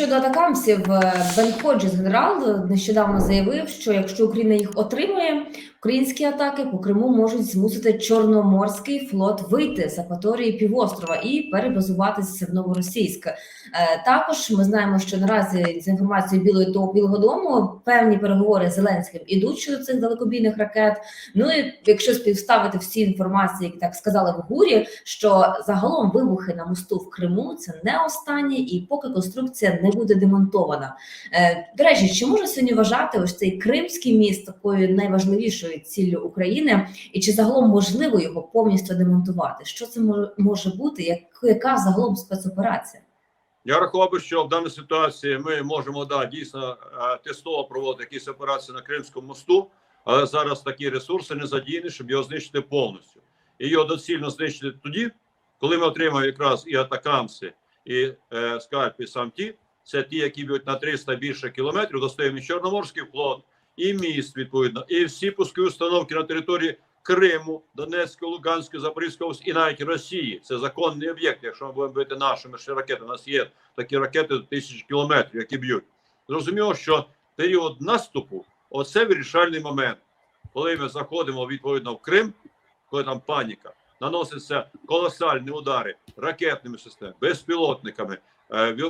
щодо атакамсів, е, Бен Ходжес, генерал, нещодавно заявив, що якщо Україна їх отримує, українські атаки по Криму можуть змусити Чорноморський флот вийти з акваторії півострова і перебазуватися в Новоросійськ. Е, Також ми знаємо, що наразі за інформацією Білої Білого Дому певні переговори з Зеленським ідуть щодо цих далекобійних ракет. Ну і якщо співставити всі інформації, які так сказали в ГУРі, що загалом вибухи на мосту в Криму це не останнє, і поки конструкція не буде демонтована. Е, До речі, чи можна сьогодні вважати ось цей кримський міст такою найважливішою ціллю України, і чи загалом можливо його повністю демонтувати? Що це може, бути? Як, яка загалом спецоперація? Я рахував би, що в даній ситуації ми можемо да, дійсно е, тестово проводити якісь операції на Кримському мосту, але зараз такі ресурси не задіяні, щоб його знищити повністю. І його доцільно знищити тоді, коли ми отримаємо якраз і атакамси, і е, скальп, і сам це ті, які б'ють на 300 більше кілометрів, достаємо Чорноморський флот, і міст, відповідно, і всі пускові установки на території Криму, Донецької, Луганської, Запорізької і навіть Росії. Це законний об'єкт. Якщо ми будемо бити нашими ще ракетами, у нас є такі ракети до тисяч кілометрів, які б'ють. Зрозуміло, що період наступу оце вирішальний момент, коли ми заходимо відповідно в Крим, коли там паніка, наносяться колосальні удари ракетними системами, безпілотниками,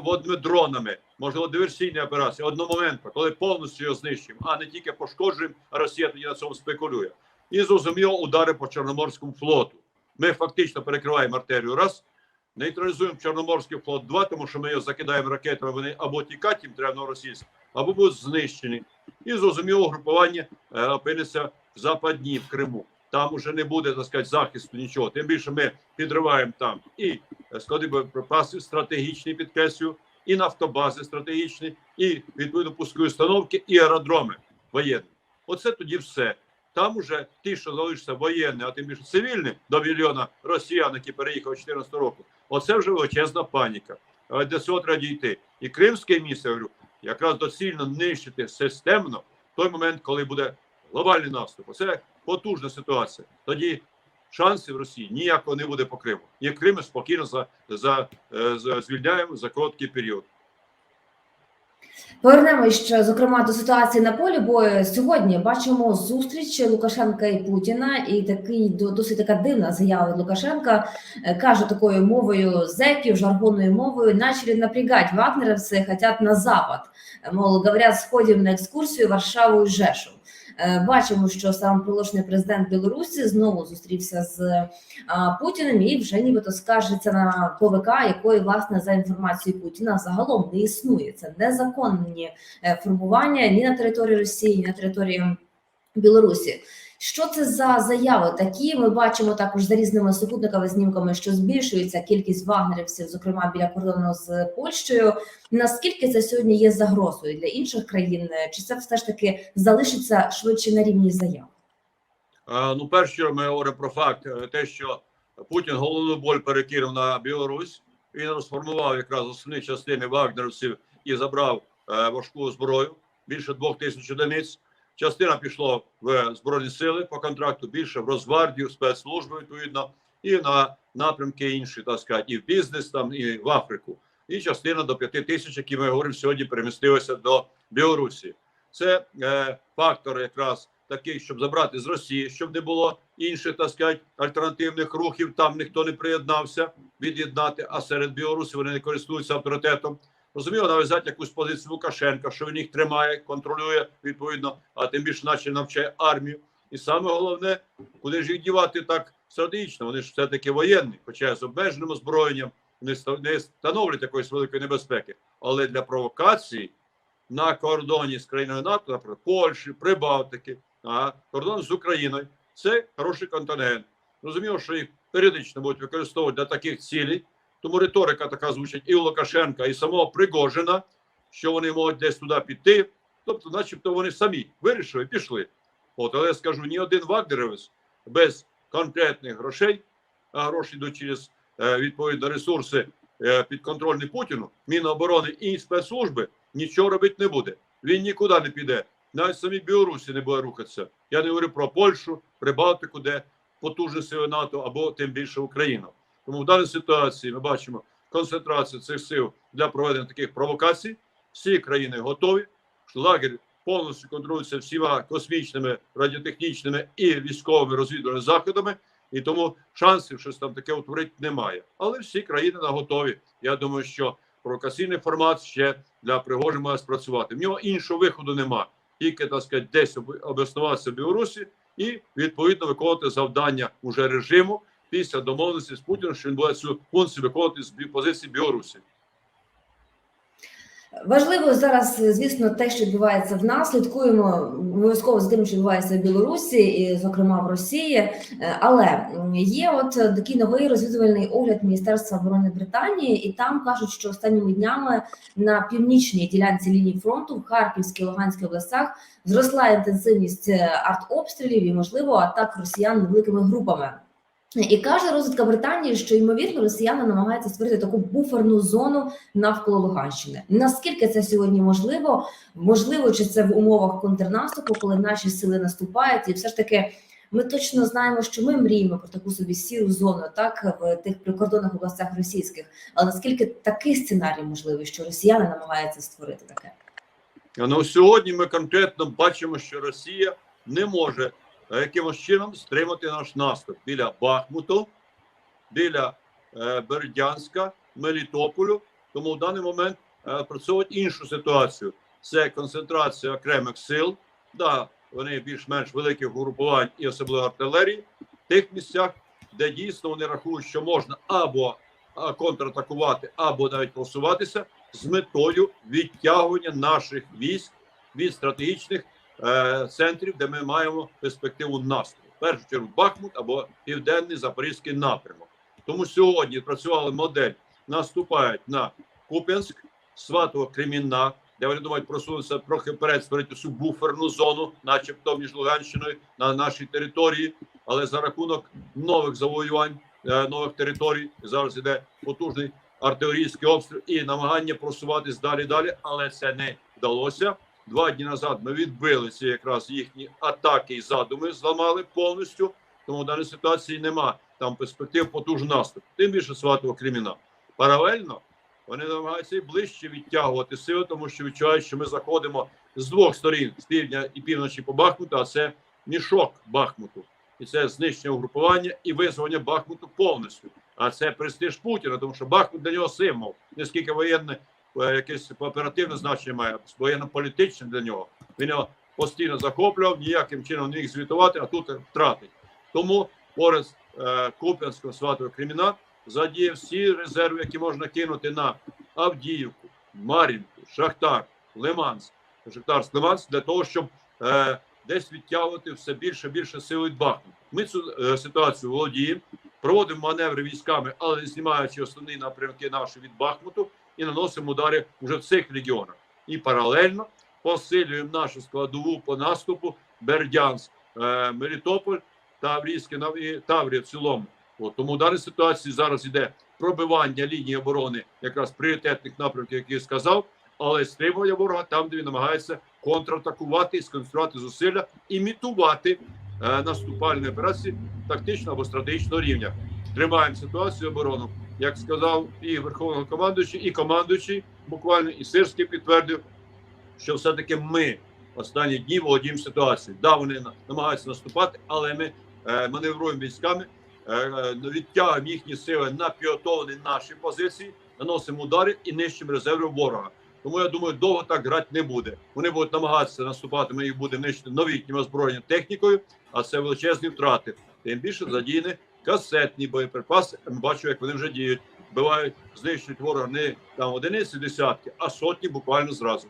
водними дронами, можливо, диверсійні операції одномоментно, коли повністю його знищуємо, а не тільки пошкоджуємо, а Росія тоді на цьому спекулює. І зрозуміло удари по Чорноморському флоту. Ми фактично перекриваємо артерію раз, нейтралізуємо Чорноморський флот два, тому що ми його закидаємо ракетами, вони або тікати їм треба на або будуть знищені. І зрозуміло, групування е, опиниться в западні в Криму. Там уже не буде так сказати, захисту нічого. Тим більше ми підриваємо там і е, склади боєприпасів стратегічні підкреслю, і нафтобази стратегічні, і відповідно пускові установки, і аеродроми воєнні. Оце тоді все. Там уже ті, що залишаться воєнні, а тим більше цивільні до мільйона росіян, які переїхали 14 року. Оце вже величезна паніка. До цього треба дійти. І кримське місце я говорю, якраз доцільно нищити системно в той момент, коли буде глобальний наступ. Оце потужна ситуація. Тоді шансів Росії ніякого не буде по Криму. І Крим спокійно за, за, е, за звільняємо за короткий період. Повернемось зокрема до ситуації на полі бою. Сьогодні бачимо зустріч Лукашенка і Путіна, і такий до- досить така дивна заява Лукашенка Е, каже такою мовою зеків, жаргонною мовою, начали напрягать вагнеровцы, хотят на запад. Е, Мол, говорять, сходимо на екскурсію Варшаву і Жешу. Е, Бачимо, що сам прилошний президент Білорусі знову зустрівся з Путіним і вже нібито скаржиться на ПВК, якої власне за інформацією Путіна загалом не існує. Це незаконні е, формування ні на території Росії, ні на території Білорусі. Що це за заяви такі? Ми бачимо також за різними супутниковими знімками, що збільшується кількість вагнерівців, зокрема біля кордону з Польщею. Наскільки це сьогодні є загрозою для інших країн? Чи це все ж таки залишиться швидше на рівні заяв? Ну, перше, ми говоримо про факт, е, те, що Путін головну боль перекинув на Білорусь. Він розформував якраз основні частини вагнерівців і забрав е, важку зброю більше двох тисяч одиниць. Частина пішла в збройні сили по контракту, більше в Росгвардію, спецслужби відповідно, і на напрямки інші, так сказати, і в бізнес там, і в Африку. І частина до п'яти тисяч, які ми говоримо сьогодні, перемістилася до Білорусі. Це е, фактор якраз такий, щоб забрати з Росії, щоб не було інших, так сказати, альтернативних рухів. Там ніхто не приєднався від'єднати, а серед Білорусі вони не користуються авторитетом. Розуміло, нав'язати якусь позицію Лукашенка, що він їх тримає, контролює відповідно, а тим більше наче навчає армію. І саме головне, куди ж їх дівати так стратегічно. Вони ж все таки воєнні, хоча з обмеженим озброєнням не становлять якоїсь великої небезпеки, але для провокації на кордоні з країною НАТО, наприклад, Польщі, Прибалтики, а кордон з Україною це хороший контингент. Розуміло, що їх періодично будуть використовувати для таких цілей. Тому риторика така звучить і у Лукашенка, і самого Пригожина, що вони можуть десь туди піти. Тобто, начебто, вони самі вирішили, пішли. От, але я скажу, ні один вагнерівець без конкретних грошей, а гроші йдуть через е, відповідно ресурси е, підконтрольні Путіну, Міноборони і спецслужби, нічого робити не буде. Він нікуди не піде. Навіть самі Білорусі не буде рухатися. Я не говорю про Польщу, Прибалтику, де потужні сили НАТО або тим більше Україна. Тому в даній ситуації ми бачимо концентрацію цих сил для проведення таких провокацій. Всі країни готові. Лагерь повністю контролюється всіма космічними, радіотехнічними і військовими розвідувальними заходами, і тому шансів щось там таке утворити немає. Але всі країни на готові. Я думаю, що провокаційний формат ще для Пригожина має спрацювати. В нього іншого виходу нема. Тільки так сказати, десь об- обоснуватися в Білорусі і відповідно виконувати завдання уже режиму після домовленості з Путіним, що він буде цю функцію виконувати з позиції Білорусі. Важливо зараз, звісно, те, що відбувається в нас. Слідкуємо обов'язково за тим, що відбувається в Білорусі, і, зокрема в Росії. Е, Але є от такий новий розвідувальний огляд Міністерства оборони Британії, і там кажуть, що останніми днями на північній ділянці лінії фронту в Харківській Луганській областях зросла інтенсивність е, артобстрілів і, можливо, атак росіян невеликими групами. І каже розвідка Британії, що ймовірно росіяни намагаються створити таку буферну зону навколо Луганщини. Наскільки це сьогодні можливо? Можливо, чи це в умовах контрнаступу, коли наші сили наступають, і все ж таки ми точно знаємо, що ми мріємо про таку собі сіру зону, так в тих прикордонних областях російських. Але наскільки такий сценарій можливий, що росіяни намагаються створити таке? Ну сьогодні ми конкретно бачимо, що Росія не може якимось чином стримати наш наступ біля Бахмуту, біля е, Бердянська, Мелітополю. Тому в даний момент е, працюють іншу ситуацію. Це концентрація окремих сил, да, вони більш-менш великих групувань і особливо артилерії, в тих місцях, де дійсно вони рахують, що можна або контратакувати, або навіть просуватися з метою відтягування наших військ від стратегічних е, центрів, де ми маємо перспективу наступу. Першу чергу Бахмут або південний запорізький напрямок. Тому сьогодні працювала модель, наступають на Куп'янськ, Сватово, Кремінна, де вони думають просунутися трохи вперед, створити цю буферну зону, начебто між Луганщиною на нашій території, але за рахунок нових завоювань, е, нових територій зараз іде потужний артилерійський обстріл і намагання просуватись далі далі, але це не вдалося. Два дні назад ми відбили ці якраз їхні атаки і задуми, зламали повністю. Тому в даній ситуації нема там перспектив потужного наступу. Тим більше сватого кримінал. Паралельно вони намагаються і ближче відтягувати сили, тому що відчувають, що ми заходимо з двох сторін з півдня і півночі по Бахмуту, а це мішок Бахмуту. І це знищення угрупування і визволення Бахмуту повністю. А це престиж Путіна, тому що Бахмут для нього символ, не скільки воєнне, якесь оперативне значення має, воєнно-політичне для нього. Він його постійно захоплював, ніяким чином не міг звітувати, а тут втратить. Тому поряд з е, Куп'янського сватого криміна задіяв всі резерви, які можна кинути на Авдіївку, Мар'їнку, Шахтар, Лиманськ, Шахтарськ, Лиманськ, для того, щоб е, десь відтягувати все більше і більше сил від Бахмута. Ми цю е, ситуацію володіємо, проводимо маневри військами, але знімаючи основні напрямки наші від Бахмуту і наносимо удари вже в цих регіонах. І паралельно посилюємо нашу складову по наступу Бердянськ, е, Мелітополь, Таврійське і Таврія в цілому. От, тому в даній ситуації зараз іде пробивання лінії оборони, якраз пріоритетних напрямків, які я сказав, але стримування ворога там, де він намагається контратакувати і сконцентрувати зусилля, імітувати е, наступальні операції тактичного або стратегічного рівня. Тримаємо ситуацію оборону, як сказав і верховний командуючий, і командуючий буквально і Сирський підтвердив, що все-таки ми останні дні володіємо ситуацією. Да, вони намагаються наступати, але ми е, маневруємо військами, е, е, відтягуємо їхні сили на підготовлені наші позиції, наносимо удари і нищимо резерви ворога. Тому я думаю, довго так грати не буде. Вони будуть намагатися наступати. Ми їх будемо нищити новітнім озброєнням технікою, а це величезні втрати. Тим більше задіяні касетні боєприпаси. Ми бачимо, як вони вже діють. Бувають, знищують ворога не там одиниці, десятки, а сотні буквально зразу.